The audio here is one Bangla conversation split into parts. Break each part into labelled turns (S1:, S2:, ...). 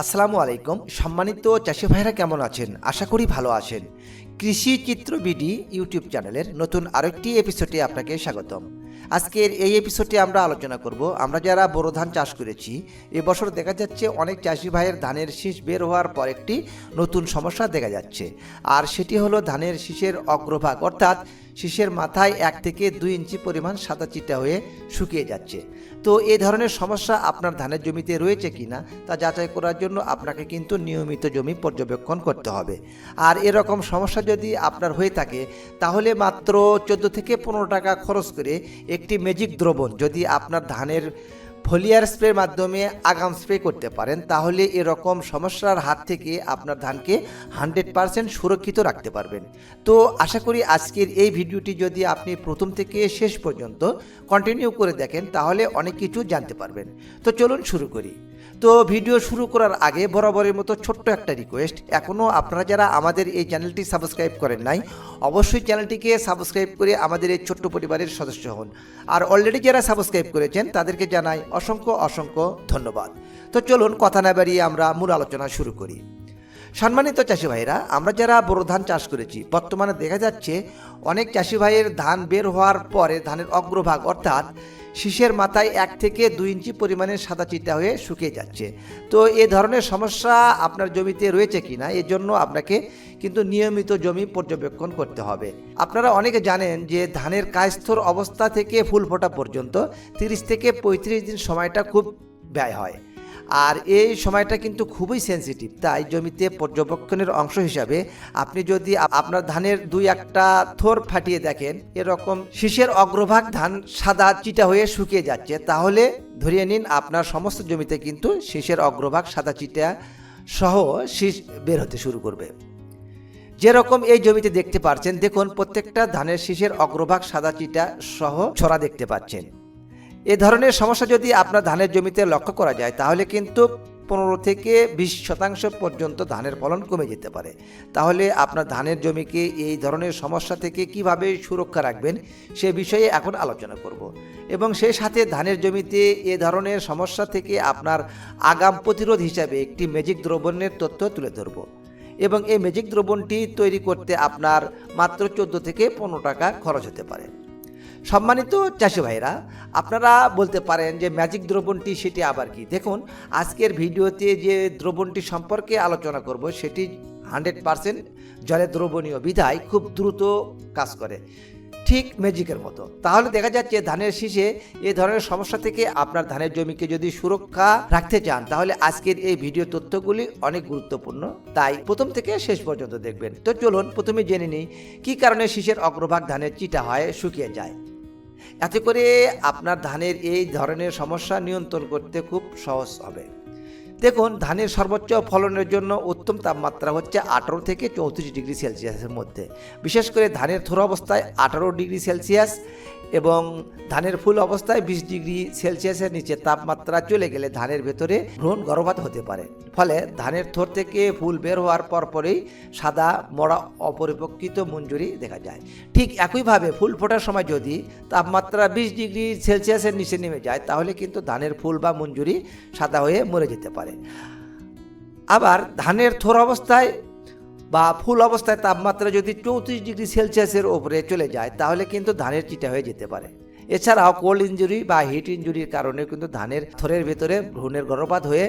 S1: আসসালামু আলাইকুম। সম্মানিত চাষি ভাইরা কেমন আছেন? আশা করি ভালো আছেন। কৃষি চিত্র বিডি ইউটিউব চ্যানেলের নতুন আরেকটি এপিসোডে আপনাকে স্বাগতম। আজকের এই এপিসোডে আমরা আলোচনা করব, আমরা যারা বোরো ধান চাষ করেছি এবছর দেখা যাচ্ছে অনেক চাষি ভাইয়ের ধানের শীষ বের হওয়ার পর একটি নতুন সমস্যা দেখা যাচ্ছে। আর সেটি হলো ধানের শীষের অগ্রভাগ। অর্থাৎ শীষের মাথায় এক থেকে দুই ইঞ্চি পরিমাণ সাদা চিটা হয়ে শুকিয়ে যাচ্ছে। তো এই ধরনের সমস্যা আপনার ধানের জমিতে রয়েছে কি না তা যাচাই করার জন্য আপনাকে কিন্তু নিয়মিত জমি পর্যবেক্ষণ করতে হবে। আর এরকম সমস্যা যদি আপনার হয়ে থাকে, তাহলে মাত্র চোদ্দ থেকে পনেরো টাকা খরচ করে একটি ম্যাজিক দ্রবণ যদি আপনার ধানের ফলিয়ার স্প্রের মাধ্যমে আগাম স্প্রে করতে পারেন, তাহলে এরকম সমস্যার হাত থেকে আপনার ধানকে হান্ড্রেড পারসেন্ট সুরক্ষিত রাখতে পারবেন। তো আশা করি আজকের এই ভিডিওটি যদি আপনি প্রথম থেকে শেষ পর্যন্ত কন্টিনিউ করে দেখেন, তাহলে অনেক কিছু জানতে পারবেন। তো চলুন শুরু করি। তো ভিডিও শুরু করার আগে বরাবরের মতো ছোট্ট একটা রিকোয়েস্ট এখনও আপনারা যারা আমাদের এই চ্যানেলটি সাবস্ক্রাইব করেন নাই, অবশ্যই চ্যানেলটিকে সাবস্ক্রাইব করে আমাদের এই ছোট্ট পরিবারের সদস্য হন। আর অলরেডি যারা সাবস্ক্রাইব করেছেন, তাদেরকে জানাই অসংখ্য অসংখ্য ধন্যবাদ। তো চলুন কথা না বাড়িয়ে আমরা মূল আলোচনা শুরু করি। সম্মানিত চাষি ভাইরা, আমরা যারা বোরো ধান চাষ করেছি, বর্তমানে দেখা যাচ্ছে অনেক চাষি ভাইয়ের ধান বের হওয়ার পরে ধানের অগ্রভাগ অর্থাৎ শীষের মাথায় এক থেকে দুই ইঞ্চি পরিমাণের সাদা চিটা হয়ে শুকিয়ে যাচ্ছে। তো এ ধরনের সমস্যা আপনার জমিতে রয়েছে কি না এর জন্য আপনাকে কিন্তু নিয়মিত জমি পর্যবেক্ষণ করতে হবে। আপনারা অনেকে জানেন যে ধানের কায়স্থর অবস্থা থেকে ফুল ফোটা পর্যন্ত তিরিশ থেকে পঁয়ত্রিশ দিন সময়টা খুব ব্যয় হয়। আর এই সময়টা কিন্তু খুবই সেন্সিটিভ তাই জমিতে পর্যবেক্ষণের অংশ হিসাবে আপনি যদি আপনার ধানের দুই একটা থোর ফাটিয়ে দেখেন, এরকম শীষের অগ্রভাগ ধান সাদা চিটা হয়ে শুকিয়ে যাচ্ছে, তাহলে ধরিয়ে নিন আপনার সমস্ত জমিতে কিন্তু শীষের অগ্রভাগ সাদা চিটা সহ শীষ বের হতে শুরু করবে। যেরকম এই জমিতে দেখতে পাচ্ছেন, দেখুন প্রত্যেকটা ধানের শীষের অগ্রভাগ সাদা চিটা সহ ছড়া দেখতে পাচ্ছেন। এ ধরনের সমস্যা যদি আপনার ধানের জমিতে লক্ষ্য করা যায়, তাহলে কিন্তু পনেরো থেকে বিশ শতাংশ পর্যন্ত ধানের ফলন কমে যেতে পারে। তাহলে আপনার ধানের জমিকে এই ধরনের সমস্যা থেকে কীভাবে সুরক্ষা রাখবেন, সে বিষয়ে এখন আলোচনা করব। এবং সেই সাথে ধানের জমিতে এ ধরনের সমস্যা থেকে আপনার আগাম প্রতিরোধ হিসাবে একটি ম্যাজিক দ্রবণের তথ্য তুলে ধরব। এবং এই ম্যাজিক দ্রবণটি তৈরি করতে আপনার মাত্র চোদ্দ থেকে পনেরো টাকা খরচ হতে পারে। সম্মানিত চাষি ভাইরা, আপনারা বলতে পারেন যে ম্যাজিক দ্রবণটি সেটি আবার কি? দেখুন, আজকের ভিডিওতে যে দ্রবণটি সম্পর্কে আলোচনা করব, সেটি হান্ড্রেড পারসেন্ট জলে দ্রবণীয় বিধায় খুব দ্রুত কাজ করে, ঠিক ম্যাজিকের মতো। তাহলে দেখা যাচ্ছে ধানের শীষে এ ধরনের সমস্যা থেকে আপনার ধানের জমিকে যদি সুরক্ষা রাখতে চান, তাহলে আজকের এই ভিডিও তথ্যগুলি অনেক গুরুত্বপূর্ণ। তাই প্রথম থেকে শেষ পর্যন্ত দেখবেন। তো চলুন, প্রথমে জেনে নিই, কী কারণে শীষের অগ্রভাগ ধানের চিটা হয়, শুকিয়ে যায়? এতে করে আপনার ধানের এই ধরনের সমস্যা নিয়ন্ত্রণ করতে খুব সহজ হবে। দেখুন, ধানের সর্বোচ্চ ফলনের জন্য উত্তম তাপমাত্রা হচ্ছে আঠারো থেকে চৌত্রিশ ডিগ্রি সেলসিয়াসের মধ্যে। বিশেষ করে ধানের থোর অবস্থায় আঠারো ডিগ্রি সেলসিয়াস এবং ধানের ফুল অবস্থায় বিশ ডিগ্রি সেলসিয়াসের নিচে তাপমাত্রা চলে গেলে ধানের ভেতরে ভ্রূণ গর্ভপাত হতে পারে। ফলে ধানের থোর থেকে ফুল বের হওয়ার পর পরেই সাদা, মরা অপরিপক্ষিত মঞ্জুরি দেখা যায়। ঠিক একইভাবে ফুল ফোটার সময় যদি তাপমাত্রা বিশ ডিগ্রি সেলসিয়াসের নিচে নেমে যায়, তাহলে কিন্তু ধানের ফুল বা মঞ্জুরি সাদা হয়ে মরে যেতে পারে। আবার ধানের থোর অবস্থায় বা ফুল অবস্থায় তাপমাত্রা যদি চৌত্রিশ ডিগ্রি সেলসিয়াসের ওপরে চলে যায়, তাহলে কিন্তু ধানের চিটা হয়ে যেতে পারে। এছাড়াও কোল্ড ইঞ্জুরি বা হিট ইঞ্জুরির কারণে কিন্তু ধানের থরের ভেতরে ভ্রূণের গর্ভপাত হয়ে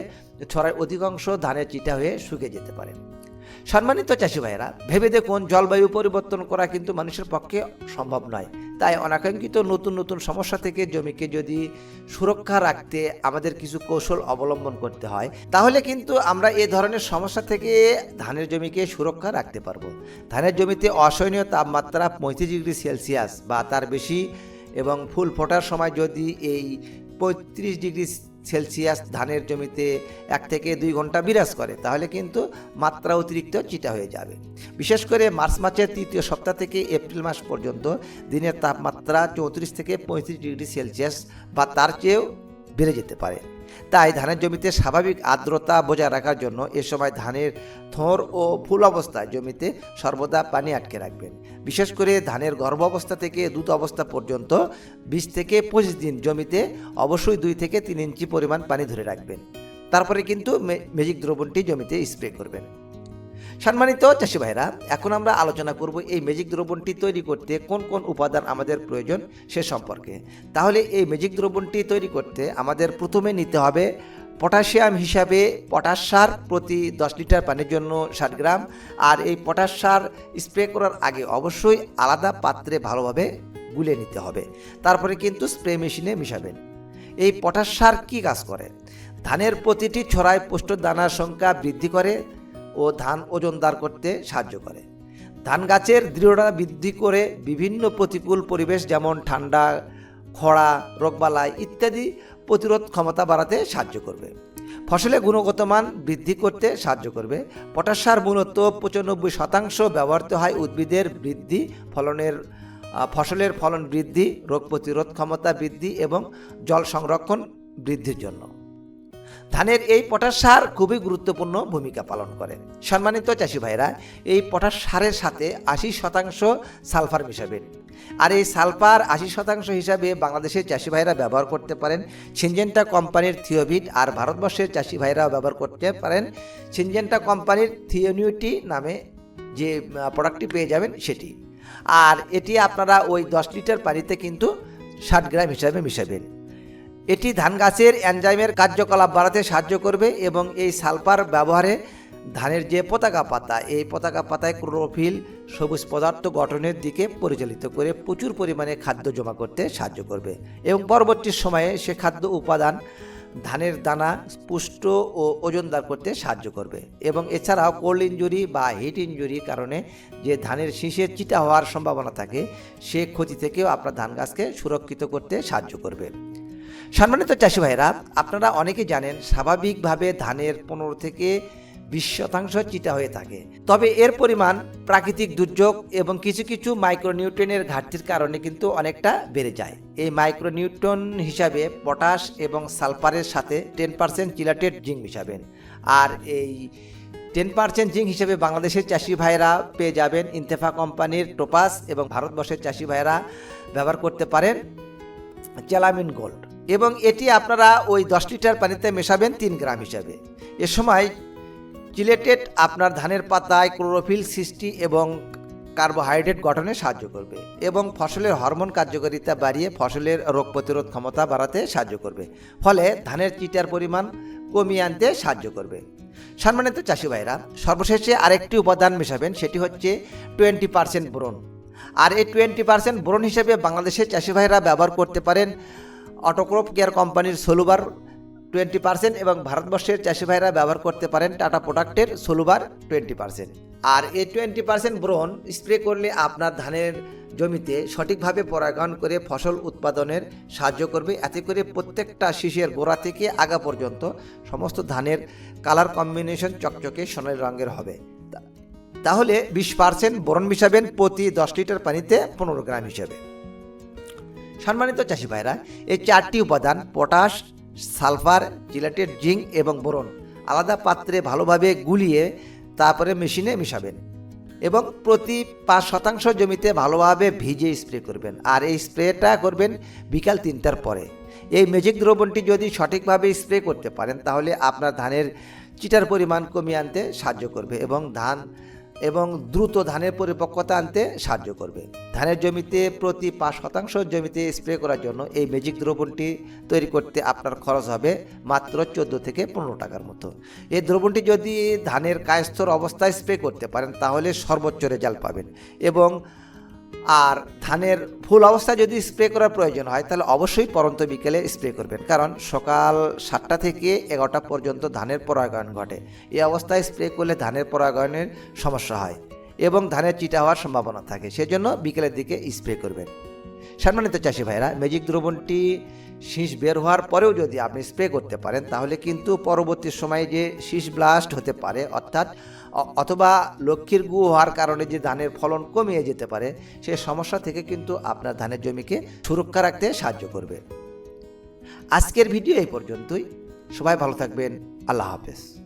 S1: ছড়ার অধিকাংশ ধানের চিটা হয়ে শুকিয়ে যেতে পারে। সম্মানিত চাষি ভাইয়েরা, ভেবে দেখুন জলবায়ু পরিবর্তন করা কিন্তু মানুষের পক্ষে সম্ভব নয়। তাই অনাকাঙ্ক্ষিত নতুন নতুন সমস্যা থেকে জমিকে যদি সুরক্ষা রাখতে আমাদের কিছু কৌশল অবলম্বন করতে হয়, তাহলে কিন্তু আমরা এ ধরনের সমস্যা থেকে ধানের জমিকে সুরক্ষা রাখতে পারব। ধানের জমিতে অসহনীয় তাপমাত্রা পঁয়ত্রিশ ডিগ্রি সেলসিয়াস বা তার বেশি এবং ফুল ফোটার সময় যদি এই পঁয়ত্রিশ ডিগ্রি সেলসিয়াস ধানের জমিতে এক থেকে দুই ঘণ্টা বিরাজ করে, তাহলে কিন্তু মাত্রা অতিরিক্ত চিটা হয়ে যাবে। বিশেষ করে মার্চ মাসের তৃতীয় সপ্তাহ থেকে এপ্রিল মাস পর্যন্ত দিনের তাপমাত্রা চৌত্রিশ থেকে পঁয়ত্রিশ ডিগ্রি সেলসিয়াস বা তার চেয়েও বেড়ে যেতে পারে। তাই ধানের জমিতে স্বাভাবিক আর্দ্রতা বজায় রাখার জন্য এ সময় ধানের থর ও ফুল অবস্থায় জমিতে সর্বদা পানি আটকে রাখবেন। বিশেষ করে ধানের গর্ভ অবস্থা থেকে দ্রুত অবস্থা পর্যন্ত বিশ থেকে পঁচিশ দিন জমিতে অবশ্যই দুই থেকে তিন ইঞ্চি পরিমাণ পানি ধরে রাখবেন। তারপরে কিন্তু মে- ম্যাজিক দ্রবণটি জমিতে স্প্রে করবেন। সম্মানিত চাষি ভাইরা, এখন আমরা আলোচনা করব এই ম্যাজিক দ্রবণটি তৈরি করতে কোন কোন উপাদান আমাদের প্রয়োজন সে সম্পর্কে। তাহলে এই ম্যাজিক দ্রবণটি তৈরি করতে আমাদের প্রথমে নিতে হবে পটাশিয়াম হিসাবে পটাশ সার প্রতি দশ লিটার পানির জন্য ষাট গ্রাম। আর এই পটাশ সার স্প্রে করার আগে অবশ্যই আলাদা পাত্রে ভালোভাবে গুলে নিতে হবে। তারপরে কিন্তু স্প্রে মেশিনে মিশাবেন। এই পটাশ সার কী কাজ করে? ধানের প্রতিটি ছড়ায় পুষ্ট দানার সংখ্যা বৃদ্ধি করে। ও ধান ওজনদার করতে সাহায্য করে। ধান গাছের দৃঢ়তা বৃদ্ধি করে বিভিন্ন প্রতিকূল পরিবেশ যেমন ঠান্ডা, খরা, রোগবালাই ইত্যাদি প্রতিরোধ ক্ষমতা বাড়াতে সাহায্য করবে। ফসলের গুণগত মান বৃদ্ধি করতে সাহায্য করবে। পটাশ সার মূলত পঁচানব্বই শতাংশ ব্যবহৃত হয় উদ্ভিদের বৃদ্ধি ফলনের ফসলের ফলন বৃদ্ধি, রোগ প্রতিরোধ ক্ষমতা বৃদ্ধি এবং জল সংরক্ষণ বৃদ্ধির জন্য। ধানের এই পটাশ সার খুবই গুরুত্বপূর্ণ ভূমিকা পালন করে। সম্মানিত চাষি ভাইরা এই পটাশ সারের সাথে আশি শতাংশ সালফার মিশাবেন আর এই সালফার আশি শতাংশ হিসাবে বাংলাদেশের চাষি ভাইরা ব্যবহার করতে পারেন। সিনজেন্টা কোম্পানির থিওভিট আর ভারতবর্ষের চাষি ভাইরাও ব্যবহার করতে পারেন। সিনজেন্টা কোম্পানির থিওনিউটি নামে যে প্রোডাক্টটি পেয়ে যাবেন সেটি। আর এটি আপনারা ওই দশ লিটার পানিতে কিন্তু ষাট গ্রাম হিসাবে মিশাবেন। এটি ধান গাছের এনজাইমের কার্যকলাপ বাড়াতে সাহায্য করবে এবং এই সালফার ব্যবহারে ধানের যে পতাকা পাতা, এই পতাকা পাতায় ক্লোরোফিল, সবুজ পদার্থ গঠনের দিকে পরিচালিত করে প্রচুর পরিমাণে খাদ্য জমা করতে সাহায্য করবে। এবং পরবর্তী সময়ে সে খাদ্য উপাদান ধানের দানা, পুষ্ট ও ওজনদার করতে সাহায্য করবে। এবং এছাড়াও কোল্ড ইঞ্জুরি বা হিট ইঞ্জুরির কারণে যে ধানের শীষের চিটা হওয়ার সম্ভাবনা থাকে, সে ক্ষতি থেকেও আপনার ধান গাছকে সুরক্ষিত করতে সাহায্য করবে। সম্মানিত চাষি ভাইরা আপনারা অনেকে জানেন স্বাভাবিকভাবে ধানের পনেরো থেকে বিশ শতাংশ চিটা হয়ে থাকে। তবে এর পরিমাণ প্রাকৃতিক দুর্যোগ এবং কিছু কিছু মাইক্রোনিউট্রনের ঘাটতির কারণে কিন্তু অনেকটা বেড়ে যায়। এই মাইক্রোনিউট্রন হিসাবে পটাশ এবং সালফারের সাথে টেন পার্সেন্ট চিলাটেড জিঙ্ক মিশাবেন। আর এই টেন পার্সেন্ট জিঙ্ক হিসেবে বাংলাদেশের চাষি ভাইরা পেয়ে যাবেন ইন্তেফা কোম্পানির টোপাস এবং ভারতবর্ষের চাষি ভাইরা ব্যবহার করতে পারেন চ্যালামিন গোল্ড। এবং এটি আপনারা ওই দশ লিটার পানিতে মেশাবেন তিন গ্রাম হিসাবে। এ সময় চিলেটেড আপনার ধানের পাতায় ক্লোরোফিল, সৃষ্টি এবং কার্বোহাইড্রেট গঠনে সাহায্য করবে এবং ফসলের হরমোন কার্যকারিতা বাড়িয়ে ফসলের রোগ প্রতিরোধ ক্ষমতা বাড়াতে সাহায্য করবে। ফলে ধানের চিটার পরিমাণ কমিয়ে আনতে সাহায্য করবে। সম্মানিত চাষি ভাইরা, সর্বশেষে আরেকটি উপাদান মেশাবেন, সেটি হচ্ছে টোয়েন্টি পার্সেন্ট বোরন। আর এই টোয়েন্টি পার্সেন্ট বোরন হিসেবে বাংলাদেশের চাষি ভাইরা ব্যবহার করতে পারেন অটোক্রপ কেয়ার কোম্পানির সোলুবার টোয়েন্টি পার্সেন্ট এবং ভারতবর্ষের চাষি ভাইরা ব্যবহার করতে পারেন টাটা প্রোডাক্টের সোলুবার টোয়েন্টি পার্সেন্ট। আর এই টোয়েন্টি পার্সেন্ট ব্রোন স্প্রে করলে আপনার ধানের জমিতে সঠিকভাবে পরাগায়ন করে ফসল উৎপাদনের সাহায্য করবে। এতে করে প্রত্যেকটা শীষের গোড়া থেকে আগা পর্যন্ত সমস্ত ধানের কালার কম্বিনেশন চকচকে সোনালি রঙের হবে। তাহলে বিশ পার্সেন্ট বোরন মিশাবেন প্রতি দশ লিটার পানিতে পনেরো গ্রাম হিসাবে। সম্মানিত চাষি ভাইরা, এই চারটি উপাদান, পটাশ, সালফার, জিলাটেড, জিঙ্ক এবং বোরন, আলাদা পাত্রে ভালোভাবে গুলিয়ে তারপরে মেশিনে মিশাবেন এবং প্রতি পাঁচ শতাংশ জমিতে ভালোভাবে ভিজে স্প্রে করবেন। আর এই স্প্রেটা করবেন বিকাল তিনটার পরে। এই ম্যাজিক দ্রবণটি যদি সঠিকভাবে স্প্রে করতে পারেন, তাহলে আপনার ধানের চিটার পরিমাণ কমিয়ে আনতে সাহায্য করবে এবং ধান এবং দ্রুত ধানের পরিপক্কতা আনতে সাহায্য করবে। ধানের জমিতে প্রতি পাঁচ শতাংশ জমিতে স্প্রে করার জন্য এই ম্যাজিক দ্রবণটি তৈরি করতে আপনার খরচ হবে মাত্র চোদ্দ থেকে পনেরো টাকার মতো। এই দ্রবণটি যদি ধানের কায়স্থর অবস্থায় স্প্রে করতে পারেন, তাহলে সর্বোচ্চ রেজাল্ট পাবেন এবং আর ধানের ফুল অবস্থায় যদি স্প্রে করার প্রয়োজন হয়, তাহলে অবশ্যই পরন্ত বিকেলে স্প্রে করবেন। কারণ সকাল সাতটা থেকে এগারোটা পর্যন্ত ধানের পরাগায়ন ঘটে। এই অবস্থায় স্প্রে করলে ধানের পরাগায়নের সমস্যা হয় এবং ধানের চিটা হওয়ার সম্ভাবনা থাকে। সেজন্য বিকেলের দিকে স্প্রে করবেন। সম্মানিত চাষি ভাইরা ম্যাজিক দ্রবণটি শীষ বের হওয়ার পরেও যদি আপনি স্প্রে করতে পারেন, তাহলে কিন্তু পরবর্তী সময়ে যে শীষ ব্লাস্ট হতে পারে, অর্থাৎ অথবা লক্ষ্মীর গু হওয়ার কারণে যে ধানের ফলন কমিয়ে যেতে পারে সেই সমস্যা থেকে কিন্তু আপনার ধানের জমিকে সুরক্ষা রাখতে সাহায্য করবে। আজকের ভিডিও এই পর্যন্তই। সবাই ভালো থাকবেন। আল্লাহ হাফেজ।